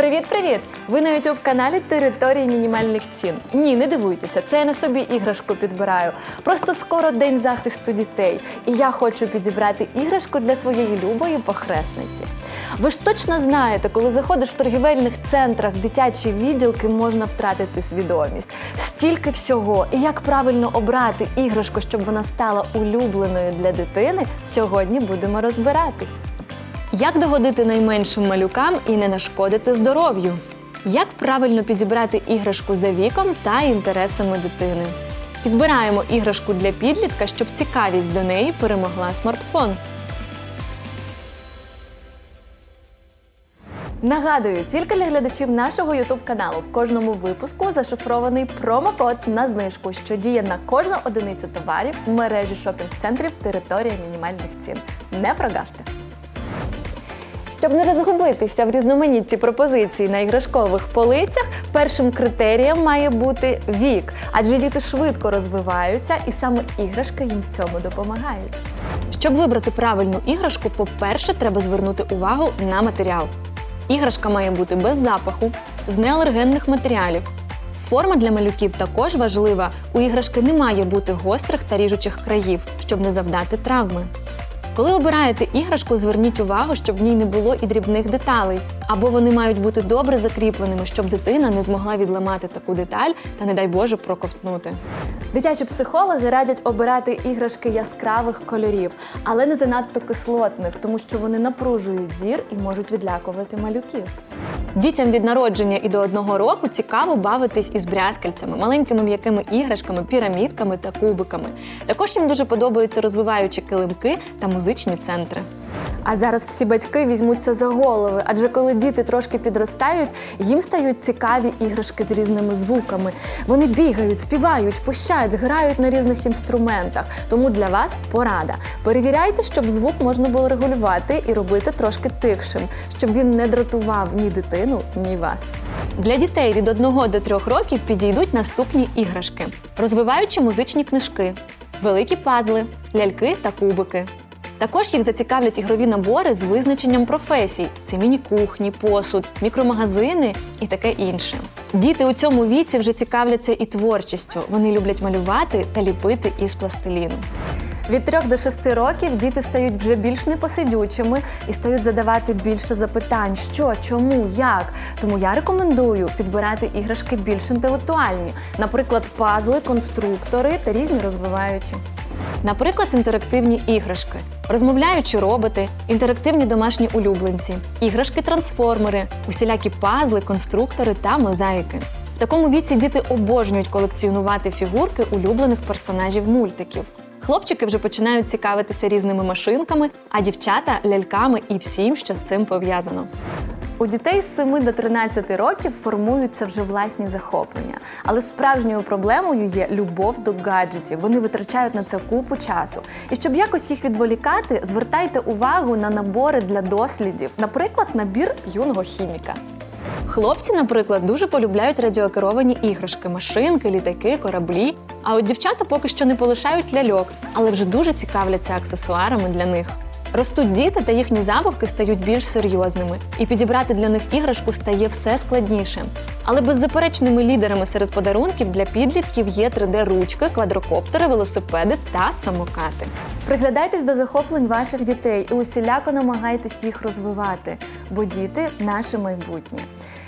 Привіт-привіт! Ви на youtube каналі Території мінімальних цін. Ні, не дивуйтеся, це я на собі іграшку підбираю. Просто скоро день захисту дітей, і я хочу підібрати іграшку для своєї любої похресниці. Ви ж точно знаєте, коли заходиш в торгівельних центрах, дитячі відділки, можна втратити свідомість. Стільки всього, і як правильно обрати іграшку, щоб вона стала улюбленою для дитини, сьогодні будемо розбиратись. Як догодити найменшим малюкам і не нашкодити здоров'ю? Як правильно підібрати іграшку за віком та інтересами дитини? Підбираємо іграшку для підлітка, щоб цікавість до неї перемогла смартфон. Нагадую, тільки для глядачів нашого youtube каналу в кожному випуску зашифрований промокод на знижку, що діє на кожну одиницю товарів в мережі шопінг-центрів територія мінімальних цін. Не прогавте! Щоб не розгубитися в різноманітні пропозиції на іграшкових полицях, першим критерієм має бути вік, адже діти швидко розвиваються, і саме іграшки їм в цьому допомагають. Щоб вибрати правильну іграшку, по-перше, треба звернути увагу на матеріал. Іграшка має бути без запаху, з неалергенних матеріалів. Форма для малюків також важлива. У іграшки не має бути гострих та ріжучих країв, щоб не завдати травми. Коли обираєте іграшку, зверніть увагу, щоб в ній не було і дрібних деталей, або вони мають бути добре закріпленими, щоб дитина не змогла відламати таку деталь та, не дай Боже, проковтнути. Дитячі психологи радять обирати іграшки яскравих кольорів, але не занадто кислотних, тому що вони напружують зір і можуть відлякувати малюків. Дітям від народження і до одного року цікаво бавитись із брязкальцями, маленькими м'якими іграшками, пірамідками та кубиками. Також їм дуже подобаються розвиваючі килимки та музичні центри. А зараз всі батьки візьмуться за голови, адже коли діти трошки підростають, їм стають цікаві іграшки з різними звуками. Вони бігають, співають, пищать, грають на різних інструментах. Тому для вас порада. Перевіряйте, щоб звук можна було регулювати і робити трошки тихшим, щоб він не дратував ні дитину, ні вас. Для дітей від 1 до 3 років підійдуть наступні іграшки: розвиваючі музичні книжки, великі пазли, ляльки та кубики. Також їх зацікавлять ігрові набори з визначенням професій: це міні-кухні, посуд, мікромагазини і таке інше. Діти у цьому віці вже цікавляться і творчістю. Вони люблять малювати та ліпити із пластиліну. Від 3 до 6 років діти стають вже більш непосидючими і стають задавати більше запитань, що, чому, як. Тому я рекомендую підбирати іграшки більш інтелектуальні, наприклад, пазли, конструктори та різні розвиваючі. Наприклад, інтерактивні іграшки, розмовляючі роботи, інтерактивні домашні улюбленці, іграшки-трансформери, усілякі пазли, конструктори та мозаїки. В такому віці діти обожнюють колекціонувати фігурки улюблених персонажів мультиків. Хлопчики вже починають цікавитися різними машинками, а дівчата ляльками і всім, що з цим пов'язано. У дітей з 7 до 13 років формуються вже власні захоплення, але справжньою проблемою є любов до гаджетів. Вони витрачають на це купу часу. І щоб якось їх відволікати, звертайте увагу на набори для дослідів, наприклад, набір юного хіміка. Хлопці, наприклад, дуже полюбляють радіокеровані іграшки, машинки, літаки, кораблі. А от дівчата поки що не полишають ляльок, але вже дуже цікавляться аксесуарами для них. Ростуть діти та їхні забавки стають більш серйозними, і підібрати для них іграшку стає все складніше. Але беззаперечними лідерами серед подарунків для підлітків є 3D-ручки, квадрокоптери, велосипеди та самокати. Приглядайтесь до захоплень ваших дітей і усіляко намагайтесь їх розвивати, бо діти наше майбутнє.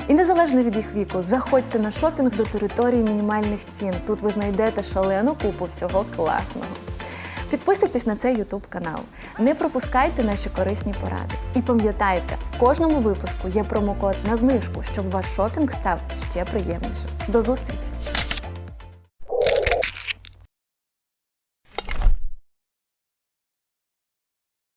І незалежно від їх віку, заходьте на шопінг до території мінімальних цін. Тут ви знайдете шалену купу всього класного. Підписуйтесь на цей YouTube канал, не пропускайте наші корисні поради. І пам'ятайте, в кожному випуску є промокод на знижку, щоб ваш шопінг став ще приємнішим. До зустрічі!